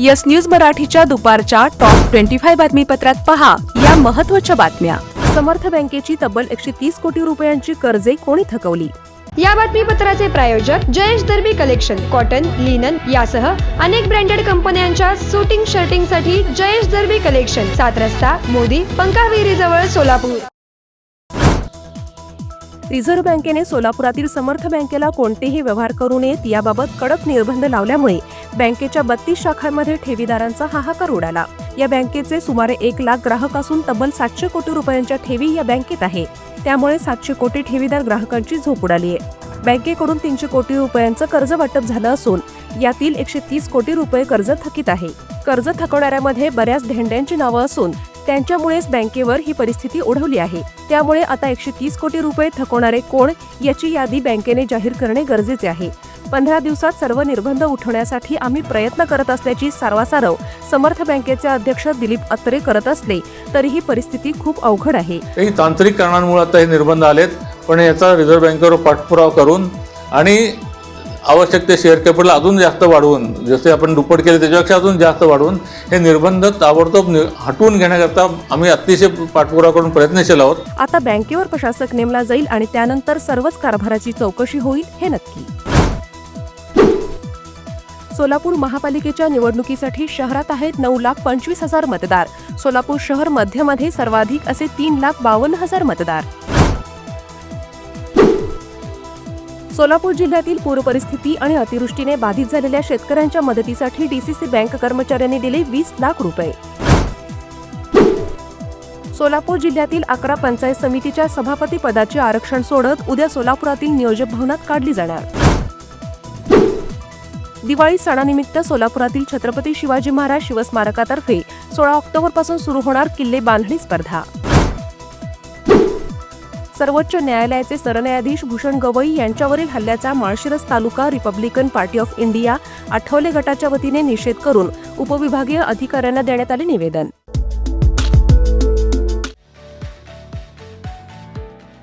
Yes news मराठीच्या दुपारच्या top twenty five बातमीपत्रात पहा या महत्त्वाच्या बातम्या. समर्थ बँकेची तब्बल एकशे तीस कोटी रुपयांची कर्जे कोणी थकवली? या बातमीपत्राचे प्रायोजक Jayesh Darbi collection cotton linen यासह अनेक ब्रँडेड कंपन्यांच्या सुटिंग शर्टिंगसाठी जयेश दर्बी कलेक्शन सात रस्ता मोदी पंकाविहिरी जवळ सोलापूर. रिझर्व्ह बँकेने सोलापुरातील समर्थ बँकेला कोणतेही व्यवहार करू नयेत याबाबत कडक निर्बंध लावल्यामुळे बँकेच्या बत्तीस शाखांमध्ये ठेवीदारांचा हाहाकार उडाला. या बँकेचे सुमारे एक लाख ग्राहक असून तब्बल सातशे कोटी रुपयांच्या ठेवी या बँकेत आहे. त्यामुळे सातशे कोटी ठेवीदार ग्राहकांची झोप उडाली आहे. बँकेकडून तीनशे कोटी रुपयांचं कर्ज वाटप झालं असून यातील एकशे तीस कोटी रुपये कर्ज थकीत आहे. कर्ज थकवणाऱ्यामध्ये बऱ्याच धेंड्यांची नावं असून त्यांच्यामुळेच बँकेवर ही परिस्थिती ओढवली आहे. त्यामुळे आता एकशे तीस कोटी रुपये थकवणारे कोण याची यादी बँकेने जाहीर करणे गरजेचे आहे. पंधरा दिवसात सर्व निर्बंध उठवण्यासाठी आम्ही प्रयत्न करत असल्याची सारवासारव समर्थ बँकेचे अध्यक्ष दिलीप अत्रे करत असले तरीही परिस्थिती खूप अवघड आहे. काही तांत्रिक कारणांमुळे आता हे निर्बंध आलेत पण याचा रिझर्व्ह बँकेवर पाठपुरावा करून आणि आवश्यक ते शेअर कॅपिटल अजून जास्त वाढवून जसे आपण दुप्पट केले त्याच्यापेक्षा अजून जास्त वाढवून हे निर्बंध ताबडतोब हटवून घेण्याकरता आम्ही अतिशय पाठपुरावा करून प्रयत्नशील आहोत. आता बँकेवर प्रशासक नेमला जाईल आणि त्यानंतर सर्वच कारभाराची चौकशी होईल हे नक्की. सोलापूर महापालिकेच्या निवडणुकीसाठी शहरात आहेत नऊ लाख पंचवीस हजार मतदार. सोलापूर शहर मध्यमध्ये सर्वाधिक असे तीन लाख बावन्न हजार मतदार. सोलापूर जिल्ह्यातील पूरपरिस्थिती आणि अतिवृष्टीने बाधित झालेल्या शेतकऱ्यांच्या मदतीसाठी डीसीसी बँक कर्मचाऱ्यांनी दिले वीस लाख रुपये. सोलापूर जिल्ह्यातील अकरा पंचायत समितीच्या सभापती पदाचे आरक्षण सोडत उद्या सोलापुरातील नियोजक भवनात काढली जाणार. दिवाळी सणानिमित्त सोलापुरातील छत्रपती शिवाजी महाराज शिवस्मारकातर्फे सोळा ऑक्टोबरपासून सुरू होणार किल्ले बांधणी स्पर्धा. सर्वोच्च न्यायालयाचे सरन्यायाधीश भूषण गवई यांच्यावरील हल्ल्याचा Malshiras taluka Republican Party of India Athawale गटाच्या वतीने निषेध करून उपविभागीय अधिकाऱ्यांना देण्यात आले निवेदन.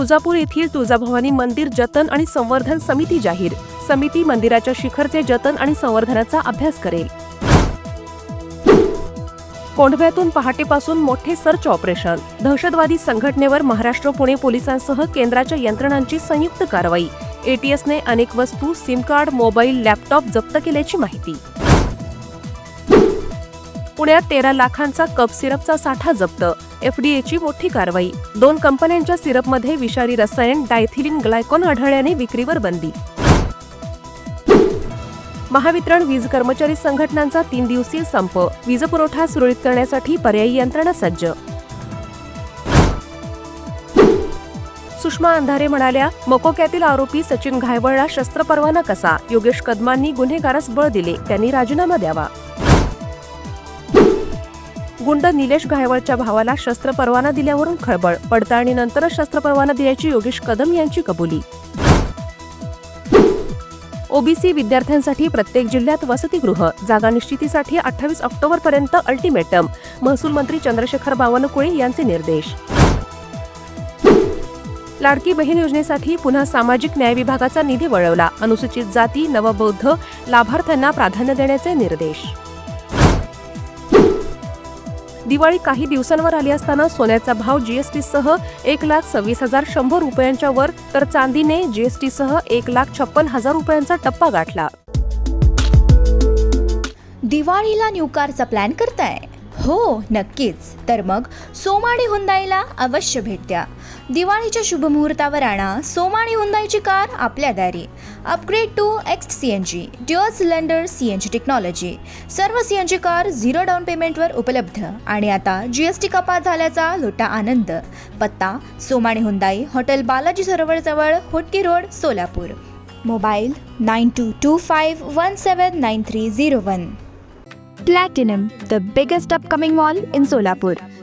तुळजापूर येथील तुळजाभवानी मंदिर जतन आणि संवर्धन समिती जाहीर. समिती मंदिराच्या शिखरचे जतन आणि संवर्धनाचा अभ्यास करेल. कोंढव्यातून पहाटेपासून मोठे सर्च ऑपरेशन. दहशतवादी संघटनेवर महाराष्ट्र पुणे पोलिसांसह केंद्राच्या यंत्रणांची संयुक्त कारवाई. एटीएसने अनेक वस्तू सिम कार्ड मोबाईल लॅपटॉप जप्त केल्याची माहिती. पुण्यात तेरा लाखांचा कप सिरपचा साठा जप्त. एफडीएची मोठी कारवाई. दोन कंपन्यांच्या सिरपमध्ये विषारी रसायन डायथिलिन ग्लायकॉन आढळल्याने विक्रीवर बंदी. महावितरण वीज कर्मचारी संघटनांचा तीन दिवसीय संप. वीज पुरवठा सुरळीत करण्यासाठी पर्यायी यंत्रणा सज्ज. सुषमा अंधारे म्हणाल्या मकोक्यातील आरोपी सचिन घायवळला शस्त्र परवाना कसा? योगेश कदमांनी गुन्हेगारास बळ दिले त्यांनी राजीनामा द्यावा. गुंड निलेश घायवळच्या भावाला शस्त्र परवाना दिल्यावरून खळबळ. पडताळणीनंतरच शस्त्र परवाना दिल्याची योगेश कदम यांची कबुली. ओबीसी विद्यार्थ्यांसाठी प्रत्येक जिल्ह्यात वसतिगृह. जागा निश्चितीसाठी अठ्ठावीस ऑक्टोबर पर्यंत अल्टिमेटम. महसूल मंत्री चंद्रशेखर बावनकुळे यांचे निर्देश. लाडकी बहीण योजनेसाठी पुन्हा सामाजिक न्याय विभागाचा निधी वळवला. अनुसूचित जाती नवबौद्ध लाभार्थ्यांना प्राधान्य देण्याचे निर्देश. दिवाळी काही दिवसांवर आली असताना सोन्याचा भाव जीएसटीसह एक लाख सव्वीस हजार शंभर रुपयांच्या वर तर चांदीने जीएसटीसह एक लाख छप्पन हजार रुपयांचा टप्पा गाठला. दिवाळीला न्यू कारचा प्लॅन करताय? हो नक्कीच. तर मग सोमाणी हुंदाईला अवश्य भेट द्या. दिवाळीच्या शुभमुहूर्तावर आणा सोमाणी हुंदाईची कार आपल्या दारी. Upgrade to X C N G dual cylinder C N G technology सर्व C N G car zero down पेमेंटवर उपलब्ध. आणि आता जी एस टी कपात झाल्याचा लोटा आनंद. पत्ता Somani Hyundai hotel Balaji सरोवरजवळ Hotgi road Solapur. Mobile nine two two five one seven nine three zero one Platinum the biggest upcoming mall in Solapur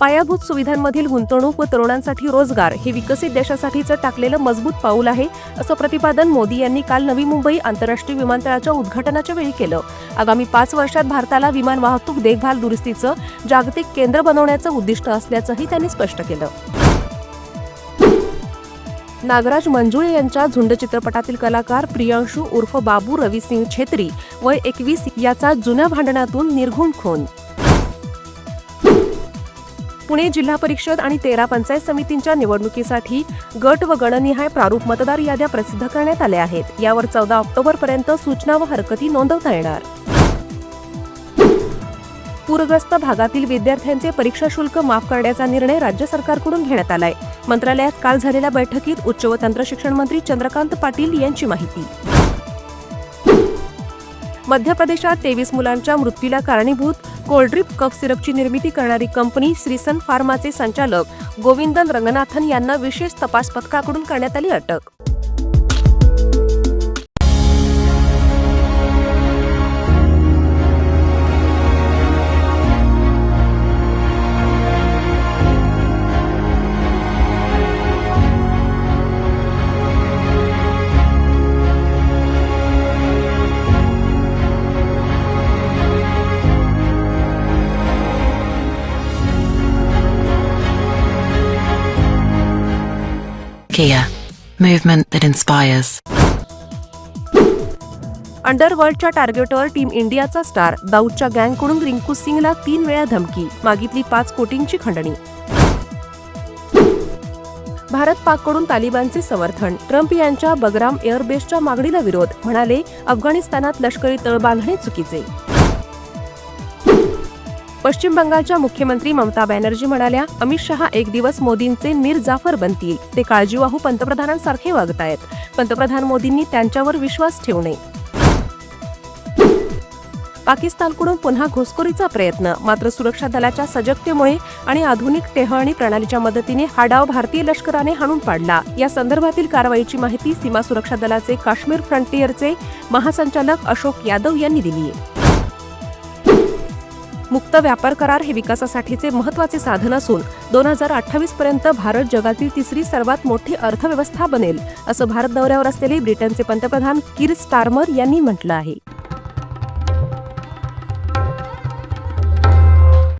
पायाभूत सुविधांमधील गुंतवणूक व तरुणांसाठी रोजगार हे विकसित देशासाठीचं टाकलेलं मजबूत पाऊल आहे असं प्रतिपादन मोदी यांनी काल नवी मुंबई आंतरराष्ट्रीय विमानतळाच्या उद्घाटनाच्या वेळी केलं. आगामी पाच वर्षात भारताला विमान वाहतूक देखभाल दुरुस्तीचं जागतिक केंद्र बनवण्याचं उद्दिष्ट असल्याचंही त्यांनी स्पष्ट केलं. नागराज मंजुळे यांच्या झुंड चित्रपटातील कलाकार प्रियांशू उर्फ बाबू रवी सिंग छेत्री वय एकवीस याचा जुन्या भांडणातून निर्घुण खून. पुणे जिल्हा परिषद आणि तेरा पंचायत समितींच्या निवडणुकीसाठी गट व गणनिहाय प्रारूप मतदार याद्या प्रसिद्ध करण्यात आल्या आहेत. यावर चौदा ऑक्टोबरपर्यंत सूचना व हरकती नोंदवता येणार. पूरग्रस्त भागातील विद्यार्थ्यांचे परीक्षा शुल्क माफ करण्याचा निर्णय राज्य सरकारकडून घेण्यात आलाय. मंत्रालयात काल झालेल्या बैठकीत उच्च व तंत्रशिक्षण मंत्री चंद्रकांत पाटील यांची माहिती. मध्य प्रदेशात तेवीस मुलांच्या मृत्यूला कारणीभूत कोल्ड्रिप कफ सिरपची निर्मिती करणारी कंपनी श्रीसन फार्माचे संचालक गोविंदन रंगनाथन यांना विशेष तपास पथकाकडून करण्यात आली अटक. Kia, movement that inspires. अंडरवर्ल्डच्या टार्गेटवर टीम इंडियाचा स्टार दाऊदच्या गँगकडून रिंकू सिंगला तीन वेळा धमकी मागितली पाच कोटींची खंडणी. भारत पाककडून तालिबानचे समर्थन ट्रम्प यांच्या बगराम एअरबेसच्या मागणीला विरोध म्हणाले अफगाणिस्तानात लष्करी तळ बांधणे चुकीचे. पश्चिम बंगालच्या मुख्यमंत्री ममता बॅनर्जी म्हणाल्या अमित शहा एक दिवस मोदींचे मीर जाफर बनतील. ते काळजीवाहू पंतप्रधानांसारखे वागतायत. पंतप्रधान मोदींनी त्यांच्यावर विश्वास ठेवू नये पाकिस्तानकडून पुन्हा घुसखोरीचा प्रयत्न मात्र सुरक्षा दलाच्या सजगतेमुळे आणि आधुनिक टेहळणी प्रणालीच्या मदतीने हा डाव भारतीय लष्कराने हाणून पाडला. या संदर्भातील कारवाईची माहिती सीमा सुरक्षा दलाचे काश्मीर फ्रंटियरचे महासंचालक अशोक यादव यांनी दिली आहे मुक्त व्यापार करार हे विकासासाठीचे महत्त्वाचे साधन असून दोन हजार अठ्ठावीस पर्यंत भारत जगातील तिसरी सर्वात मोठी अर्थव्यवस्था बनेल असं भारत दौऱ्यावर असलेले ब्रिटनचे पंतप्रधान किर स्टार्मर यांनी म्हटलं आहे.